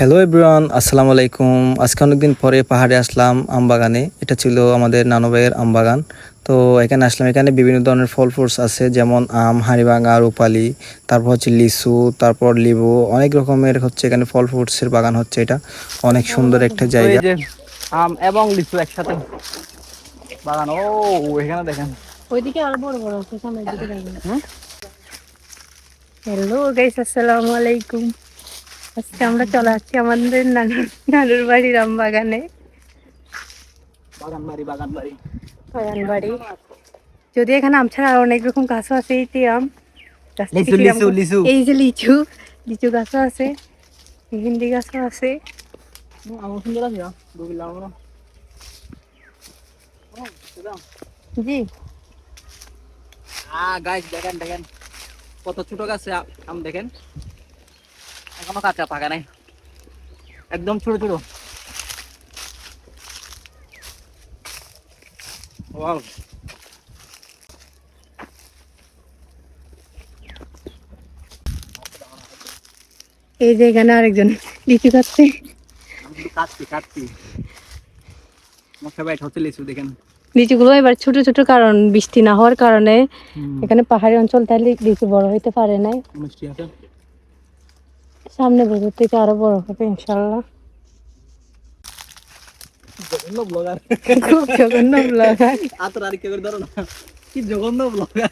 Hello everyone আসসালামু আলাইকুম আজকে অনেকদিন পরে পাহাড়ে আসলাম আমবাগানে। এটা ছিল আমাদের নানু ভাইয়ের আমবাগান। তো এখানে আসলাম এখানে বিভিন্ন ধরনের ফল ফ্রুটস আছে যেমন আম হাড়িভাঙা রূপালি তারপর হচ্ছে লিচু তারপর লেবু অনেক রকমের হচ্ছে এখানে ফল ফ্রুটসের বাগান হচ্ছে এটা। অনেক সুন্দর একটা জায়গা। আম এবং লিচু একসাথে বাগান। ও এখানে দেখেন। ওইদিকে আরও বড় বড় আছে সামনের দিকে দেখবেন হ্যালো গাইস আসসালামু আলাইকুম আজকে আমরা চলে আসছি আমাদের নানুর নানুর বাগান বাড়ি বাগান বাড়ি। বাগান বাড়ি। যদি এখানে আম ছাড়া অনেক রকম গাছও আছে এই আম। গাছ। এই যে লিচু লিচু গাছও আছে হিন্দি গাছও আছে। জি। আ গাইস দেখেন দেখেন। কত ছোট গাছে আম দেখেন। এখনও কাঁচা পাকা নাই। একদম ছোট ছোট ওয়াও। এই যে এখানে আরেকজন লিচু কাটছি। কাটছি হচ্ছে লিচু দেখেন। লিচুগুলো এবার ছোট ছোট কারণ বৃষ্টি না হওয়ার কারণে এখানে পাহাড়ি অঞ্চল তাই লিচু বড় হইতে পারে নাই। মিষ্টি আছে। সামনে বছর থেকে আরও বড় হবে ইনশাল্লাহ জঘন্য ব্লগার খুব জঘন্য ব্লগার আতর আর কি ধরো না। কি জঘন্য ব্লগার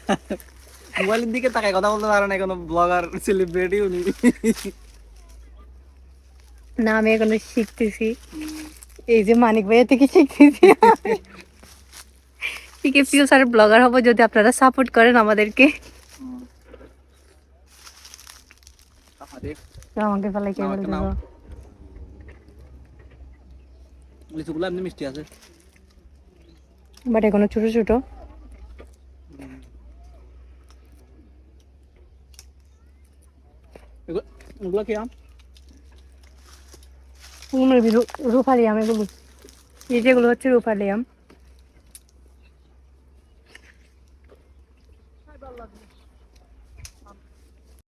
মোবাইলের দিকে তাকায় কথা বলতে পারে না কোনো ব্লগার সেলিব্রিটি উনি। না আমি এখনও শিখতেছি। এই যে মানিক ভাইয়া থেকে শিখতেছি। ব্লগার হব যদি আপনারা সাপোর্ট করেন আমাদেরকে। আমাকে ফেলাই কে বলে দেবো লিচুগুলো এমনি মিষ্টি আছে। বাট এখনও ছোট ছোট। এগুলো কি আম? কুমড়ো রুফালি আম এগুলো। এই যেগুলো হচ্ছে রুফালি আম।